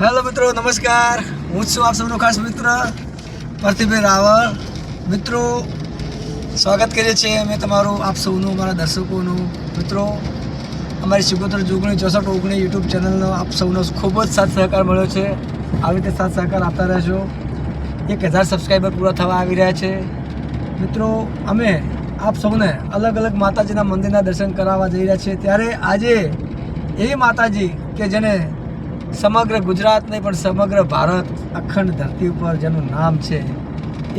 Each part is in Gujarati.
હેલો મિત્રો, નમસ્કાર. હું છું આપ સૌનો ખાસ મિત્ર પ્રતિભાઈ રાવળ મિત્રો, સ્વાગત કરીએ છીએ અમે તમારું, આપ સૌનું મારા દર્શકોનું. મિત્રો, અમારી સિકોતર જોગણી ચોસઠ ઓગણી યુટ્યુબ ચેનલનો આપ સૌનો ખૂબ જ સાથ સહકાર મળ્યો છે. આવી રીતે સાથ સહકાર આપતા રહેશો એક હજાર સબસ્ક્રાઈબર પૂરા થવા આવી રહ્યા છે. મિત્રો, અમે આપ સૌને અલગ અલગ માતાજીના મંદિરના દર્શન કરાવવા જઈ રહ્યા છીએ. ત્યારે આજે એવી માતાજી કે જેને સમગ્ર ગુજરાત નહીં, પણ સમગ્ર ભારત અખંડ ધરતી ઉપર જેનું નામ છે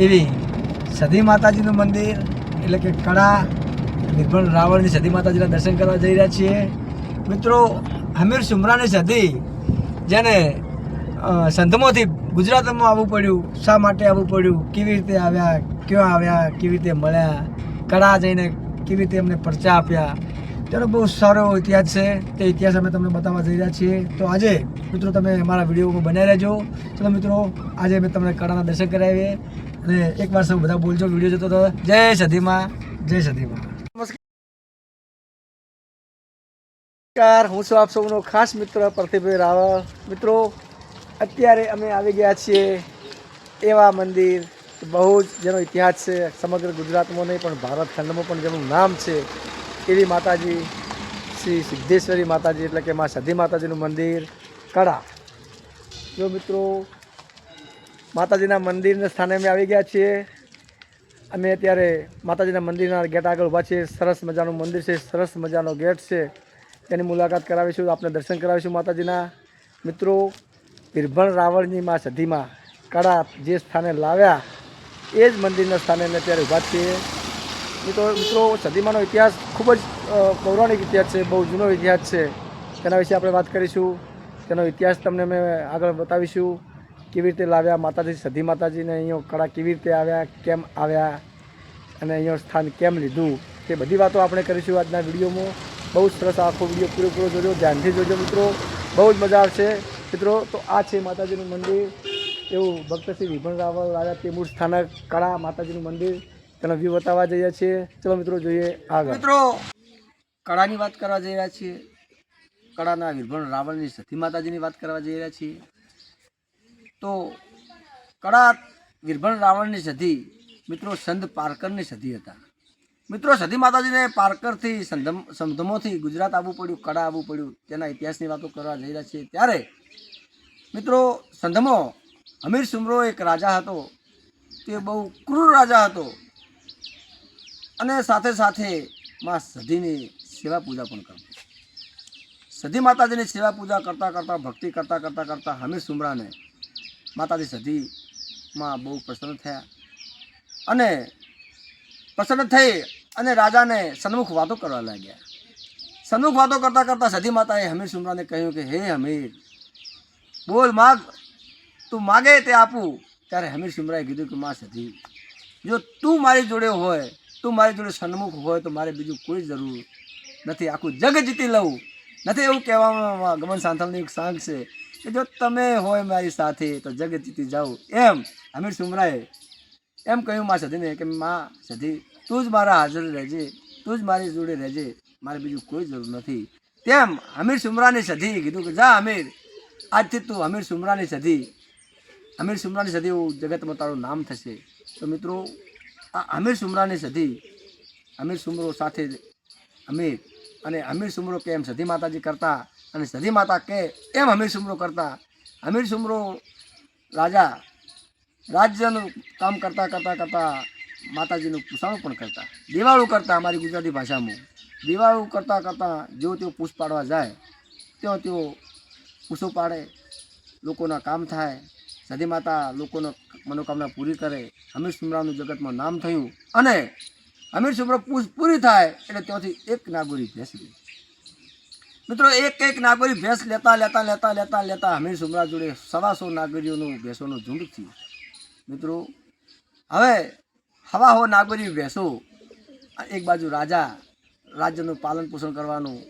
એવી સતી માતાજીનું મંદિર, એટલે કે કળા નિર્ભણ રાવણની સતી માતાજીના દર્શન કરવા જઈ રહ્યા છીએ. મિત્રો, હમીર સુમરાની સતી જેને સંધમોથી ગુજરાતમાં આવવું પડ્યું, શા માટે આવવું પડ્યું, કેવી રીતે આવ્યા, ક્યાં આવ્યા, કેવી રીતે મળ્યા, કળા જઈને કેવી રીતે એમને પરચા આપ્યા તેનો બહુ સારો ઇતિહાસ છે. તે ઇતિહાસ અમે તમને બતાવવા જઈ રહ્યા છીએ. તો આજે, મિત્રો, તમે અમારા વિડીયોમાં બનાવી રહેજો. ચલો, મિત્રો, આજે અમે તમને કળાના દર્શન કરાવીએ. અને એકવાર સૌ બધા બોલજો, વીડિયો જોતો તો જય સધીમાં જય સધીમાં નમસ્કાર. હું છું આપ સૌનો ખાસ મિત્ર પ્રતિભાઈ રાવળ મિત્રો, અત્યારે અમે આવી ગયા છીએ એવા મંદિર, બહુ જ જેનો ઇતિહાસ છે, સમગ્ર ગુજરાતમાં નહીં, પણ ભારત ખંડમાં પણ જેનું નામ છે. એવી માતાજી? શ્રી સિદ્ધેશ્વરી માતાજી એટલે કે મા સધી માતાજીનું મંદિર કડા જો મિત્રો, માતાજીના મંદિરને સ્થાને અમે આવી ગયા છીએ. અમે અત્યારે માતાજીના મંદિરના ગેટ આગળ ઊભા છીએ. સરસ મજાનું મંદિર છે, સરસ મજાનો ગેટ છે. તેની મુલાકાત કરાવીશું, આપને દર્શન કરાવીશું માતાજીના. મિત્રો બિરભણ રાવણની માં સધીમાં કળા જે સ્થાને લાવ્યા, એ જ મંદિરના સ્થાને અમે અત્યારે ઊભા છીએ. મિત્રો મિત્રો સદીમાનો ઇતિહાસ ખૂબ જ પૌરાણિક ઇતિહાસ છે, બહુ જૂનો ઇતિહાસ છે. તેના વિશે આપણે વાત કરીશું. તેનો ઇતિહાસ તમને અમે આગળ બતાવીશું. કેવી રીતે લાવ્યા માતાજી, સધી માતાજીને અહીંયા કળા કેવી રીતે આવ્યા, કેમ આવ્યા, અને અહીંયા સ્થાન કેમ લીધું, તે બધી વાતો આપણે કરીશું આજના વિડીયોમાં. બહુ જ સરસ આખો વીડિયો પૂરેપૂરો જોજો, ધ્યાનથી જોજો મિત્રો. બહુ જ મજા આવશે. મિત્રો, તો આ છે માતાજીનું મંદિર. એવું ભક્ત શ્રી વિભણ રાવળ રાજા તે મૂળ સ્થાનક કળા માતાજીનું મંદિર. તેનો વ્યૂ બતાવવા જઈએ છીએ. ચલો મિત્રો જોઈએ આગળ. મિત્રો, કળાની વાત કરવા જઈ રહ્યા છીએ. કળાના વિભણ રાવણની સતી માતાજીની વાત કરવા જઈ રહ્યા છીએ. તો કળા વિરભણ રાવણની સધી મિત્રો, સંત પારકરની સધી હતા. મિત્રો, સતી માતાજીને પારકરથી સંધમ, સંધમોથી ગુજરાત આવવું પડ્યું, કળા આવવું પડ્યું, તેના ઇતિહાસની વાતો કરવા જઈ રહ્યા છીએ. ત્યારે, મિત્રો, સંધમો હમીર સુમરો એક રાજા હતો. તે બહુ ક્રૂર રાજા હતો. અને સાથે સાથે માં સધીની સેવા પૂજા પણ કરતો સધી માતાજીની સેવા પૂજા કરતાં કરતાં, ભક્તિ કરતાં કરતાં કરતાં હમીર સુમરાને માતાજી સધીમાં બહુ પ્રસન્ન થયા. અને પ્રસન્ન થઈ અને રાજાને સન્મુખ વાતો કરવા લાગ્યા. સન્મુખ વાતો કરતાં કરતાં સધી માતાએ હમીર સુમરાને કહ્યું કે, હે હમીર, બોલ માગ, તું માગે તે આપું. ત્યારે હમીર સુમરાએ કીધું કે, માં સધી, જો તું મારી જોડે હોય તું મારી જોડે સન્મુખ હોય તો મારે બીજું કોઈ જરૂર નથી. આખું જગ જીતી લઉં. નથી એવું કહેવામાં ગમન સાંથલની એક સાંગ છે કે જો તમે હોય મારી સાથે તો જગ જીતી જાઓ એમ હમીર સુમરાએ એમ કહ્યું મા સધીને કે મા સધી, તું જ મારા હાજર રહેજે, તું જ મારી જોડે રહેજે, મારે બીજું કોઈ જરૂર નથી. તેમ હમીર સુમરાની સધી કીધું કે જા હમીર આજથી તું હમીર સુમરાની સધી. હમીર સુમરાની સધી જગતમાં તારું નામ થશે. તો મિત્રો આ હમીર સુમરાની સધી હમીર સુમરો સાથે અમીર અને હમીર સુમરો કે એમ સધી માતાજી કરતા અને સધી માતા કે એમ હમીર સુમરો કરતા. હમીર સુમરો રાજા રાજ્યનું કામ કરતાં કરતાં કરતાં માતાજીનું પૂછાણું પણ કરતા. દિવાળું કરતા અમારી ગુજરાતી ભાષામાં. દિવાળું કરતાં કરતાં જો તેઓ પૂછ પાડવા જાય ત્યાં તેઓ પૂછો પાડે, લોકોના કામ થાય, સધી માતા લોકોનો મનોકામના પૂરી કરે હમીર સુમરાનું જગતમાં નામ થયું અને હમીર સુમરો પૂછ પૂરી થાય એટલે ત્યાંથી એક નાગોરી ભેંસ લે. મિત્રો, એક એક નાગોરી ભેંસ લેતા લેતા લેતા લેતા લેતા હમીર સુમરા જોડે સવાસો નાગરીઓનું, ભેંસોનું ઝુંડ થયું. મિત્રો, હવે હવા હો નાગોરી ભેંસો એક બાજુ રાજા, રાજ્યનું પાલન પોષણ કરવાનું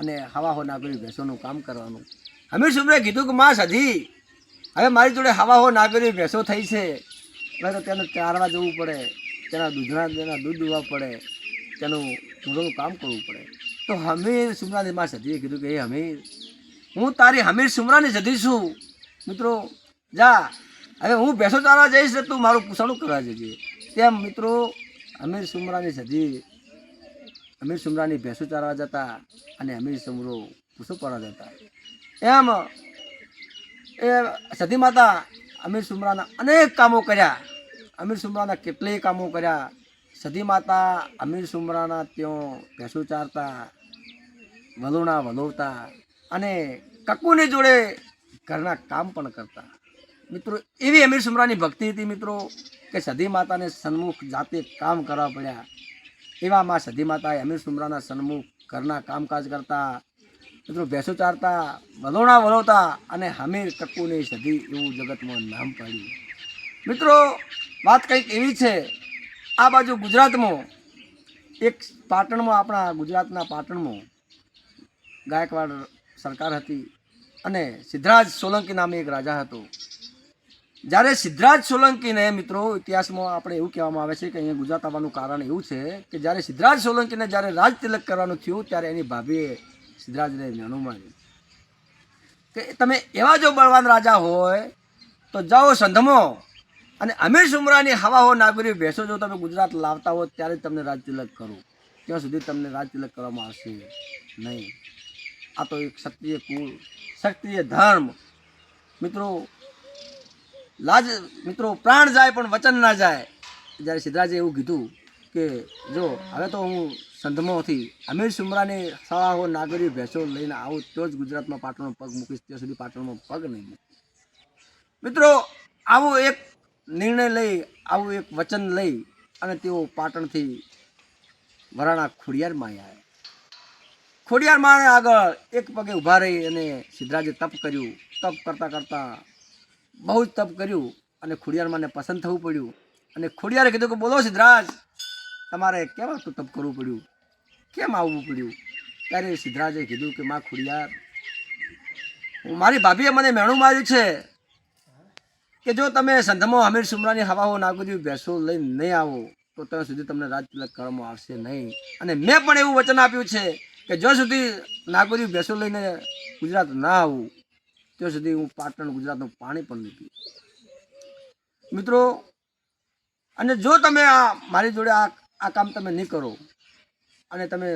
અને હવા હો નાગોરી ભેંસોનું કામ કરવાનું. હમીર સુમરે કીધું કે માં સધી હવે મારી જોડે હવા હો નાગરી ભેંસો થઈ છે. હવે તો તેને ચારવા જવું પડે, તેના દૂધના, તેના દૂધ દોવા પડે, તેનું દૂધનું કામ કરવું પડે. તો હમીર સુમરાની માં સધીએ કીધું કે હે હમીર, હું તારી હમીર સુમરાની સધી છું. મિત્રો, જા. હવે હું ભેંસો ચારવા જઈશ ને તું મારું પૂછાણું કરવા જજે. તેમ મિત્રો, હમીર સુમરાની સધી અમીર સુમરાની ભેંસો ચારવા જતા અને અમીર સુમરો પૂછો કરવા જતા. એમ એ સતી માતા, અમીર સુમરાના અનેક કામો કર્યા. અમીર સુમરાના કેટલાય કામો કર્યા. સતી માતા, અમીર સુમરાના ત્યાં ભેંસો ચારતા, વલોણા વલોવતા અને કકુની જોડે ઘરના કામ પણ કરતા. મિત્રો, એવી અમીર સુમરાની ભક્તિ હતી મિત્રો, કે સધી માતાને સન્મુખ જાતે કામ કરવા પડ્યા. એવામાં સધી માતાએ અમીર સુમરાના સન્મુખ ઘરના કામકાજ કરતા મિત્રો, ભેંસો ચારતા વલોણા વલોતા અને હમીર કક્કુની સધી એવું જગતમાં નામ પાડ્યું. મિત્રો, વાત કંઈક એવી છે, આ બાજુ ગુજરાતમાં, એક પાટણમાં, આપણા ગુજરાતના પાટણમાં, ગાયકવાડ સરકાર હતી અને સિદ્ધરાજ સોલંકી નામે એક રાજા હતો. જ્યારે સિદ્ધરાજ સોલંકીને, મિત્રો, ઇતિહાસમાં આપણે એવું કહેવામાં આવે છે કે અહીંયા ગુજરાત આવવાનું કારણ એવું છે કે જ્યારે સિદ્ધરાજ સોલંકીને જ્યારે રાજ તિલક કરવાનું થયું, ત્યારે એની ભાભીએ સિદ્ધરાજને હનુમાનજી કે તમે એવા જો બળવાન રાજા હોય, તો જાઓ સંધમો અને અમીર સુમરાની હવા હો નાગરી ભેંસો જો તમે ગુજરાત લાવતા હો, ત્યારે તમને રાજ તિલક કરું. ત્યાં સુધી તમને રાજ તિલક કરવામાં આવશે નહીં. આ તો એક ક્ષત્રિય કુળ, ક્ષત્રિય ધર્મ. મિત્રો, લાજ, મિત્રો, પ્રાણ જાય પણ વચન ના જાય. જ્યારે સિદ્ધરાજે એવું કીધું કે, જો, હવે તો હું સંધમોથી અમીર સુમરાની સવાહો નાગરી ભેંસો લઈને આવું તો જ ગુજરાતમાં પાટણનો પગ મૂકીશ, ત્યાં સુધી પાટણમાં પગ નહીં મિત્રો, આવું એક નિર્ણય લઈ, આવું એક વચન લઈ અને તેઓ પાટણથી વરાણા ખોડિયારમાં આવ્યા ખોડિયાર માણે આગળ એક પગે ઊભા રહી અને સિદ્ધરાજે તપ કર્યું. તપ કરતાં કરતાં બહુ જ તપ કર્યું અને ખોડિયારમાંને પસંદ થવું પડ્યું. અને ખોડિયારે કીધું કે, બોલો સિદ્ધરાજ, તમારે કેવા તો તપ કરવું પડ્યું? કેમ આવવું પડ્યું? ત્યારે સિદ્ધરાજે કીધું કે, માં હું મારી ભાભીએ મને મેણું માર્યું છે કે જો તમે સંધમો હમીર સુમરાની હવાઓ નાગુજી બેસો લઈને નહીં આવો, તો ત્યાં સુધી તમને રાજતિલક કરવામાં આવશે નહીં. અને મેં પણ એવું વચન આપ્યું છે કે જો સુધી નાગુજી બેસો લઈને ગુજરાત ના આવું, ત્યાં સુધી હું પાટણ ગુજરાતનું પાણી પણ નહીં પીવું. મિત્રો, અને જો તમે આ મારી જોડે આ આ કામ તમે નહીં કરો અને તમે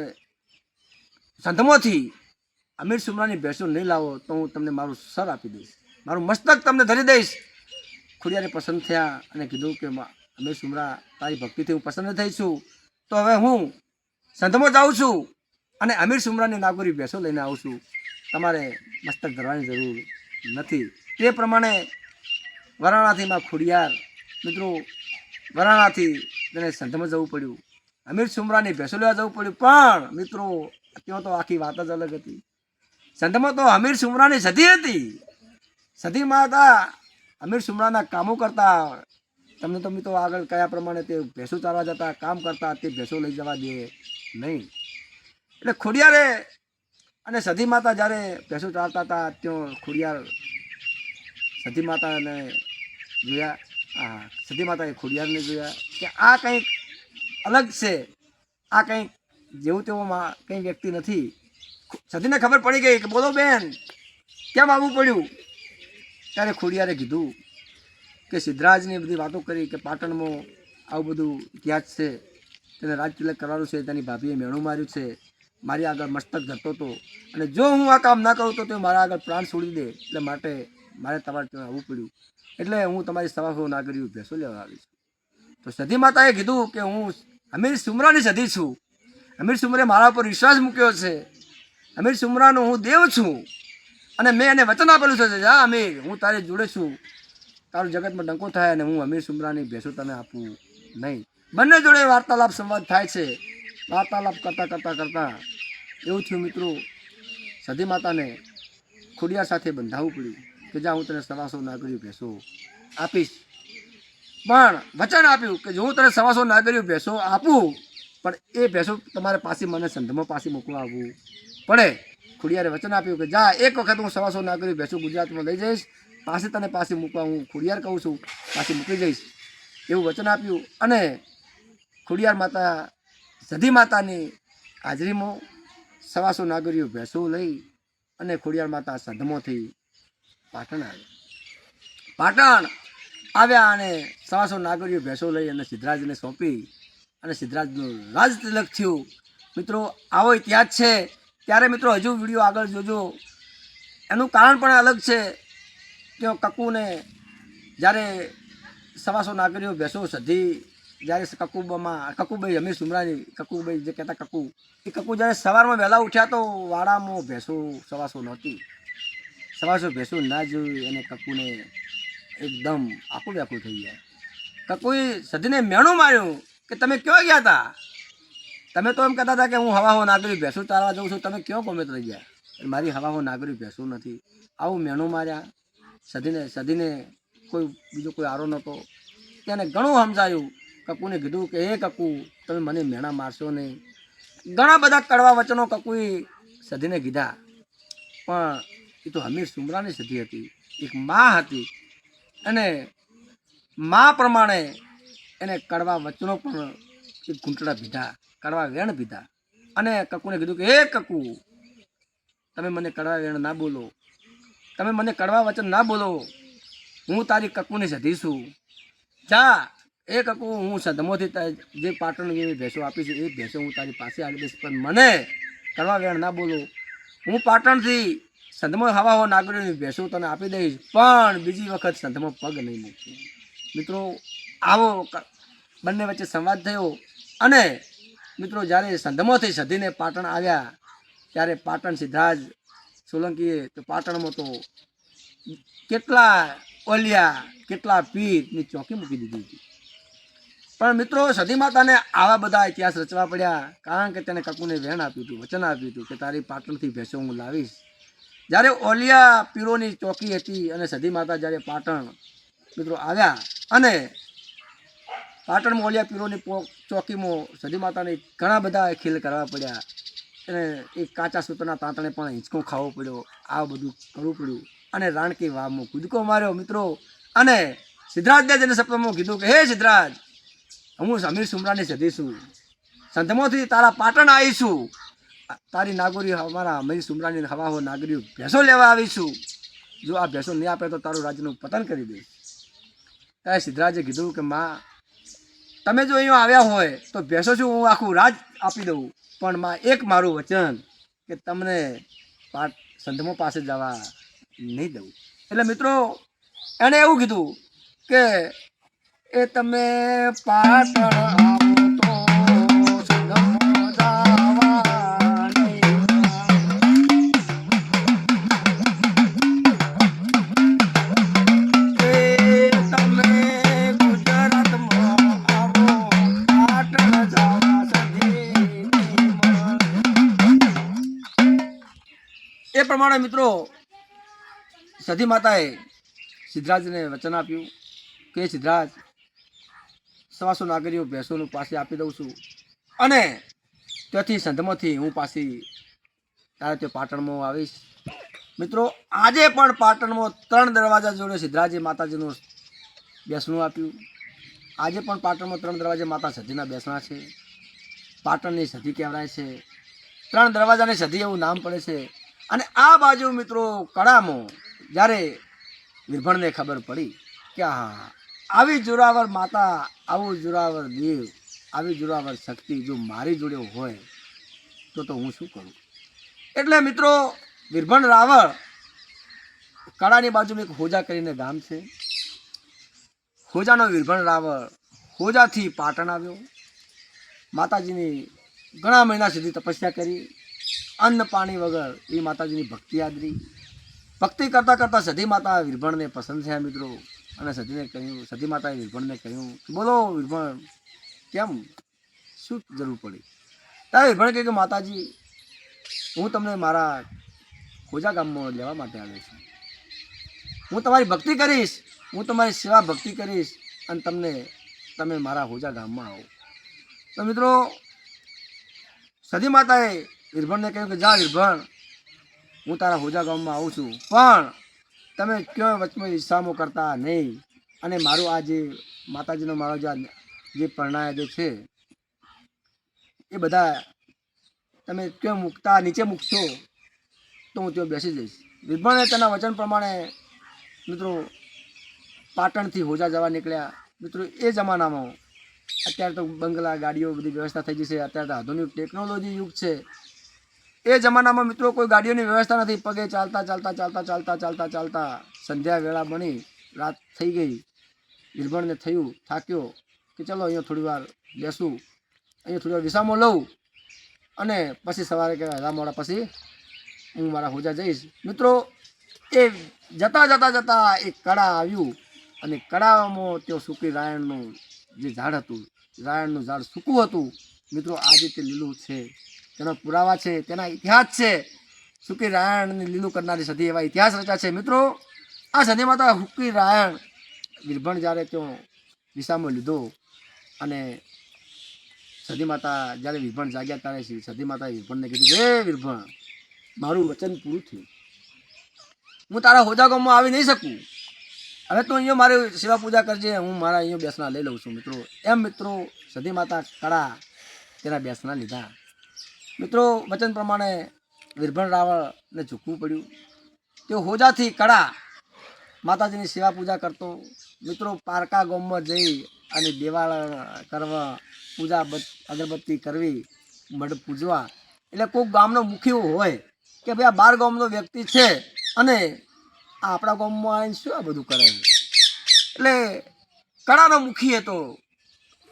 સંતમોથી અમીર સુમરાની ભેંસો નહીં લાવો તો હું તમને મારું સર આપી દઈશ. મારું મસ્તક તમને ધરી દઈશ. ખુડિયાને પસંદ થયા અને કીધું કે અમીર સુમરા, તારી ભક્તિથી હું પસંદ થઈ છું. તો હવે હું સંતમો જાઉં છું અને અમીર સુમરાની નાગોરી ભેંસો લઈને આવું છું. તમારે મસ્તક ધરવાની જરૂર નથી. તે પ્રમાણે વરાણાથી માં ખુડિયાર મિત્રો, વરાણાથી તેને સંતમાં જવું પડ્યું. અમીર સુમરાની ભેંસો લેવા જવું પડ્યું. પણ મિત્રો ત્યાં તો આખી વાત જ અલગ હતી. સંતમાં તો અમીર સુમરાની સધી હતી. સધી માતા અમીર સુમરાના કામો કરતા. તમને તો મિત્રો આગળ કયા પ્રમાણે તે ભેંસો ચારવા જતા, કામ કરતા, તે ભેંસો લઈ જવા દે. નહીં. એટલે ખોડિયારે અને સધી માતા જ્યારે ભેંસો ચારતા હતા, ત્યાં ખોડિયાર સતી માતાને જોયા. આ, સધી માતાએ ખોડિયારને જોયા કે આ કંઈક અલગ છે. આ કંઈક જેવું તેવું કંઈ વ્યક્તિ નથી. સતીને ખબર પડી ગઈ કે બોલો બેન, કેમ આવવું પડ્યું? ત્યારે ખોડિયારે કીધું કે સિદ્ધરાજની બધી વાતો કરી કે પાટણમાં આવું બધું ઇતિહાસ છે. તેને રાજ તિલક કરવાનું છે, તેની ભાભીએ મેણું માર્યું છે. મારી આગળ મસ્તક ધરતો હતો. અને જો હું આ કામ ના કરું તો તે મારા આગળ પ્રાણ છોડી દે. એટલે માટે મારે તમારે ત્યાં આવવું પડ્યું. એટલે હું તમારી સભા ના કર્યું ભેંસો લેવા આવીશ? તો સધી માતાએ કીધું કે હું અમીર સુમરાની સધી છું. અમીર સુમરે મારા ઉપર વિશ્વાસ મૂક્યો છે. અમીર સુમરાનો હું દેવ છું. અને મેં એને વચન આપેલું છે જા અમીર, હું તારી જોડે છું. તારું જગતમાં ડંકો થાય અને હું અમીર સુમરાની ભેસો તને આપું નહીં. બંને જોડે વાર્તાલાપ સંવાદ થાય છે. વાર્તાલાપ કરતાં કરતાં કરતાં એવું થયું મિત્રો, સધી માતાને ખુડિયા સાથે બંધાવવું પડ્યું કે જા હું તને સવાસો નાગરિયું ભેસો આપીશ. પણ વચન આપ્યું કે જો હું તને સવાસો નાગરિયું ભેંસો આપું, પણ એ ભેંસો તમારે પાછી મને સંધમાં પાસે મૂકવા આવવું પડે. ખુડિયારે વચન આપ્યું કે જા, એક વખત હું સવાસો નાગરિયું ભેંસો ગુજરાતમાં લઈ જઈશ પાસે તને પાસે મૂકવા હું ખુડિયાર કહું છું, પાછી મૂકી જઈશ. એવું વચન આપ્યું અને ખુડિયાર માતા સધી માતાની હાજરીમાં સવાસો નાગરીઓ ભેંસો લઈ અને ખોડિયાર માતા સંધમોથી પાટણ આવ્યા. પાટણ આવ્યા અને સવાસો નાગરીઓ ભેંસો લઈ અને સિદ્ધરાજને સોંપી અને સિદ્ધરાજનું રાજ તિલક થયું. મિત્રો, આવો ઇતિહાસ છે. ત્યારે મિત્રો, હજુ વીડિયો આગળ જોજો. એનું કારણ પણ અલગ છે કે કકુને જ્યારે સવાસો નાગરીઓ ભેંસો સધી, જ્યારે કકુબામાં કકુભાઈ અમીર સુમરાની કકુભાઈ જે કહેતા કકુ, એ કકુ જ્યારે સવારમાં વહેલા ઉઠ્યા તો વાડામાં ભેંસો સવાસો નહોતી. સવાસો ભેંસો ના જોઈ અને કકુને એકદમ આકું વ્યાકું થઈ ગયા. કોઈ સધીને મેણું માર્યું કે તમે ક્યાં ગયા હતા તમે તો એમ કહેતા હતા કે હું હવા નાગરી ભેંસું ચાલવા જાઉં છું, તમે ક્યાં ગમે થઈ ગયા? મારી હવા નાગરી ભેંસું નથી. આવું મેણું માર્યા. સધીને સધીને કોઈ બીજો કોઈ આરો નહોતો. તેને ઘણું સમજાયું કકુને કીધું કે, હે કકુ, તમે મને મેણા મારશો નહીં. ઘણા બધા કડવા વચનો કકુએ સધીને કીધા. પણ એ તો હમીર સુમરાની સધી હતી. એક મા હતી. અને મા પ્રમાણે એને કડવા વચનો પણ એ ઘૂંટડા પીધા, કડવા વેણ પીધા. અને કકુને કીધું કે, હે કકુ, તમે મને કડવા વેણ ના બોલો. તમે મને કડવા વચન ના બોલો. હું તારી કકુને સધી છું. જા, એ કકુ, હું સદમોથી જે પાટણ જે ભેંસો આપી છે, એ ભેંસો હું તારી પાસે આવી દઈશ. પણ મને કડવા વેણ ના બોલો. હું પાટણથી સંધમાં હવા હો નાગરીની ભેંસો તને આપી દઈશ, પણ બીજી વખત સંતમાં પગ નહીં મૂકશે મિત્રો, આવો બંને વચ્ચે સંવાદ થયો અને મિત્રો, જ્યારે સંધમાંથી સધીને પાટણ આવ્યા, ત્યારે પાટણ સિદ્ધાજ સોલંકીએ તો પાટણમાં તો કેટલા ઓલિયા, કેટલા પીરની ચોકી મૂકી દીધી હતી. પણ મિત્રો સતી માતાને આવા બધા ઇતિહાસ રચવા પડ્યા, કારણ કે તેને કકુને વેણ આપ્યું હતું, વચન આપ્યું હતું કે તારી પાટણથી ભેંસો હું લાવીશ. જ્યારે ઓલિયા પીરોની ચોકી હતી અને સધી માતા જ્યારે પાટણ મિત્રો આવ્યા અને પાટણમાં ઓલિયા પીરોની ચોકીમાં સધી માતાને ઘણા બધા ખીલ કરવા પડ્યા અને એ કાચા સૂતરના તાંતણે પણ હિંચકો ખાવો પડ્યો, આ બધું કરવું પડ્યું અને રાણકી વાવમાં કૂદકો માર્યો મિત્રો અને સિદ્ધરાજને જેને સપ્તમો કીધું કે, હે સિદ્ધરાજ, હું સમીર સુમરાની સધી છું સંતમોથી તારા પાટણ આવીશું. તારી નાગરી અમારા અમીર સુમરાની હવા હો નાગરીઓ ભેંસો લેવા આવીશું. જો આ ભેંસો નહીં આપે તો તારું રાજ્યનું પતન કરી દઈશ. ત્યારે સિદ્ધરાજે કીધું કે, માં, તમે જો અહીંયા આવ્યા હોય તો ભેંસો છું હું આખું રાજ આપી દઉં? પણ માં, એક મારું વચન કે તમને સંધમો પાસે જવા નહીં દઉં. એટલે મિત્રો, એણે એવું કીધું કે, એ તમે પાટણ પ્રમાણે મિત્રો સતી માતાએ સિદ્ધરાજને વચન આપ્યું કે, સિદ્ધરાજ, સવાસો નાગરીઓ ભેંસોનું પાસે આપી દઉં છું અને ત્યાંથી સંધમાંથી હું પાછી તારે તે પાટણમાં આવીશ. મિત્રો, આજે પણ પાટણમાં ત્રણ દરવાજા જોડે સિદ્ધરાજી માતાજીનું બેસણું આપ્યું. આજે પણ પાટણમાં ત્રણ દરવાજે માતા સતીના બેસણા છે. પાટણની સતી કહેવાય છે. ત્રણ દરવાજાની સધી એવું નામ પડે છે. અને આ બાજુ મિત્રો કળામાં જ્યારે નિર્ભણને ખબર પડી કે હા આવી જોરાવર માતા, આવું જોરાવર દેવ, આવી જોરાવર શક્તિ જો મારી જોડે હોય, તો તો હું શું કરું? એટલે મિત્રો વિરભણ રાવળ કળાની બાજુમાં એક હોજા કરીને ગામ છે. હોજાનો વિરભણ રાવળ હોજાથી પાટણ આવ્યો. માતાજીની ઘણા મહિના સુધી તપસ્યા કરી. અન્ન પાણી વગર એ માતાજીની ભક્તિ આદરી ભક્તિ કરતાં કરતાં સતી માતા વિરભણને પસંદ થયા મિત્રો. અને સતીને કહ્યું સતી માતાએ વિરભણને કહ્યું કે બોલો વિરભણ, કેમ? શું જરૂર પડી? ત્યારે વિરભણ કહે કે માતાજી, હું તમને મારા ખોજા ગામમાં લેવા માટે આવ્યો છું. હું તમારી ભક્તિ કરીશ, હું તમારી સેવા ભક્તિ કરીશ અને તમને, તમે મારા હોજા ગામમાં આવો. તો મિત્રો સતી માતાએ વિરભણને કહ્યું કે, જા વિરભણ હું તારા હોજા ગામમાં આવું છું. પણ તમે ક્યાં વચમાં ઈસામો કરતા નહીં. અને મારું આ જે માતાજીનો મારો જે પરણાય જે છે, એ બધા તમે ક્યાં મૂકતા નીચે મૂકશો, તો હું ત્યાં બેસી જઈશ. વિરભણે તેના વચન પ્રમાણે મિત્રો પાટણથી હોજા જવા નીકળ્યા. મિત્રો, એ જમાનામાં અત્યારે તો બંગલા, ગાડીઓ બધી વ્યવસ્થા થઈ ગઈ છે અત્યારે તો આધુનિક ટેકનોલોજી યુગ છે. એ જમાનામાં મિત્રો કોઈ ગાડીઓની વ્યવસ્થા નથી. પગે ચાલતા ચાલતા ચાલતા ચાલતા ચાલતા ચાલતા સંધ્યા વેળા બની, રાત થઈ ગઈ. નિર્ભણને થયું, થાક્યો કે ચલો અહીંયા થોડી વાર બેસું. અહીંયા થોડી વાર વિસામો લઉં અને પછી સવારે કે વહેલા પછી હું મારા હોજા જઈશ. મિત્રો, એ જતા જતા જતા એક કળા આવ્યું અને કડામાં તેઓ સૂકી રાયણનું જે ઝાડ હતું, રાયણનું ઝાડ સૂકું હતું. મિત્રો આજે તે લીલું છે. તેના પુરાવા છે, તેના ઇતિહાસ છે. સુકી રાયણને લીલું કરનારી સદી એવા ઇતિહાસ રચ્યા છે? મિત્રો, આ સદીમાં તો હુકી રાયણ વિરભણ જ્યારે ત્યાં દિશામાં લીધો અને સદી માતા જ્યારે વિરભણ જાગ્યા ત્યારે સદી માતાએ વિરભણને કીધું, હે વિરભણ, મારું વચન પૂરું થયું. હું તારા હોજા આવી નહીં શકું. હવે તું અહીંયા મારી સેવા પૂજા કરજે, હું મારા અહીંયા બેસના લઈ લઉં છું. મિત્રો, એમ મિત્રો સદી માતા કળા તેના બેસના લીધા. મિત્રો, વચન પ્રમાણે વિરભણ રાવળને ઝૂકવું પડ્યું. તેઓ હોજાથી કળા માતાજીની સેવા પૂજા કરતો. મિત્રો, પારકા ગામમાં જઈ અને દેવાળ કરવા પૂજા બત- અગરબત્તી કરવી, મઢ પૂજવા. એટલે કોઈક ગામનો મુખી હોય કે ભાઈ આ બાર ગામનો વ્યક્તિ છે અને આ આપણા ગામમાં આવીને શું આ બધું કરે એટલે કળાનો મુખી હતો.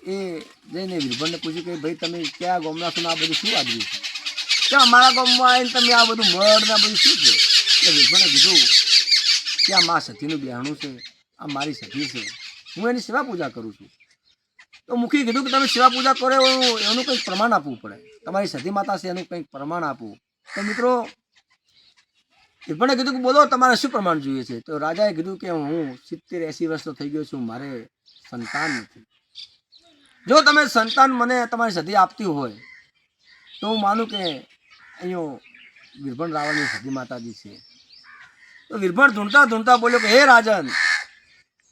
એ જઈને વિરભણને પૂછ્યું કે ભાઈ, તમે કયા ગામના છો આ બધું શું આવ્યું કે અમારા ગામમાં આવીને તમે આ બધું મળ ને બધું શું છે? એટલે વિભણે કીધું કે આ મા સતીનું બિહાણું છે, આ મારી સતી છે. હું એની સેવા પૂજા કરું છું. તો મુખી કીધું કે તમે સેવા પૂજા કરો એવું, એનું કંઈક પ્રમાણ આપવું પડે. તમારી સતી માતા છે, એનું કંઈક પ્રમાણ આપવું. તો મિત્રો વિભણે કીધું કે બોલો, તમારે શું પ્રમાણ જોઈએ છે? તો રાજાએ કીધું કે હું સિત્તેર એંસી વર્ષનો થઈ ગયો છું, મારે સંતાન નથી. જો તમે સંતાન મને તમારી સદી આપતી હોય, તો હું માનું કે અહીંયા વિરભણ રાવણની સદી માતાજી છે. તો વિરભણ ધૂંઢતા ધૂંઢતા બોલ્યો કે, હે રાજન,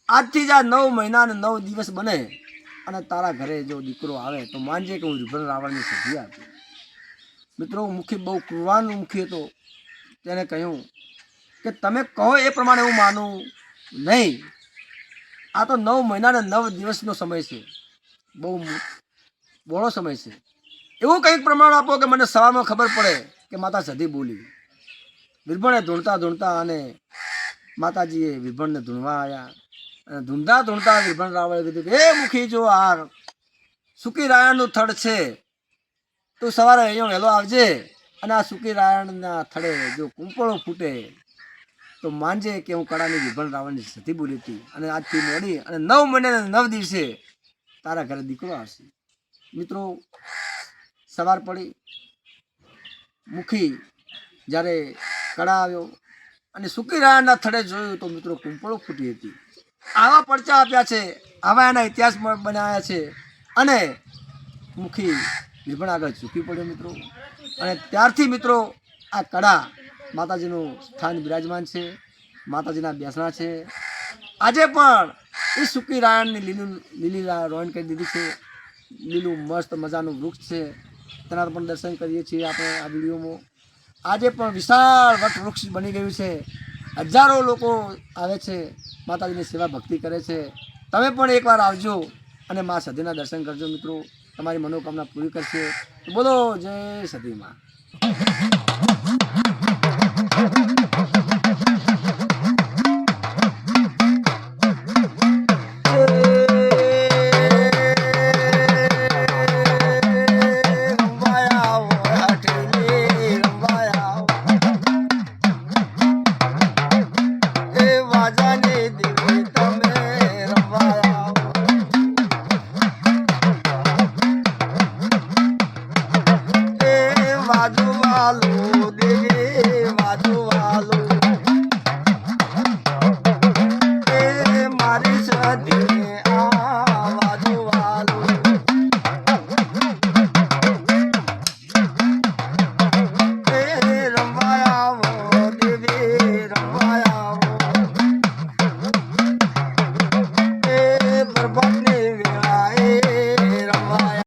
આજથી જ આ નવ મહિના અને નવ દિવસ બને અને તારા ઘરે જો દીકરો આવે તો માનજે કે હું વિરભણ રાવણની સદી આપી. મિત્રો, મુખી બહુ કુરવાન મુખી હતો. તેને કહ્યું કે, તમે કહો એ પ્રમાણે હું માનું નહીં. આ તો નવ મહિના અને નવ દિવસનો સમય છે. બહુ બોળો સમય છે. એવું કંઈક પ્રમાણ આપો કે મને સવારમાં ખબર પડે કે માતા સધી બોલી. વિરભણે ધૂણતા ધૂણતા અને માતાજીએ વિરભણને ધૂણવા આવ્યા અને ધૂંધતા ધૂણતા વિરભણ રાવળે કીધું કે એ મુખી, જો આ સુકી રાયણનું થડ છે, તું સવારે અહીંયા વહેલો આવજે. અને આ સુકી રાયણના થડે જો કુંપળો ફૂટે, તો માનજે કે હું કળાની વિભણ રાવણની સતી બોલી હતી. અને આજથી મોડી અને નવ મહિને નવ દિવસે તારા ઘરે દીકરો આવશે. મિત્રો સવાર પડી મુખી જ્યારે કળા આવ્યો અને સુકી રાયણના થડે જોયું તો મિત્રો કુંપળો ફૂટી હતી. આવા પડચા આપ્યા છે, આવા એના ઇતિહાસ બનાવ્યા છે અને મુખી નિર્ભણ આગળ ઝૂકી પડ્યો મિત્રો. અને ત્યારથી મિત્રો આ કળા માતાજીનું સ્થાન બિરાજમાન છે, માતાજીના બેસણા છે. આજે પણ એ સુકી રાયણની લીલું લીલી રોહણ કરી દીધી છે. લીલું મસ્ત મજાનું વૃક્ષ છે. તેના પણ દર્શન કરીએ છીએ આપણે આ વિડીયોમાં. આજે પણ વિશાળ વટ વૃક્ષ બની ગયું છે. હજારો લોકો આવે છે, માતાજીની સેવા ભક્તિ કરે છે. તમે પણ એકવાર આવજો અને મા સતીના દર્શન કરજો મિત્રો. તમારી મનોકામના પૂરી કરશે. બોલો, જય સતી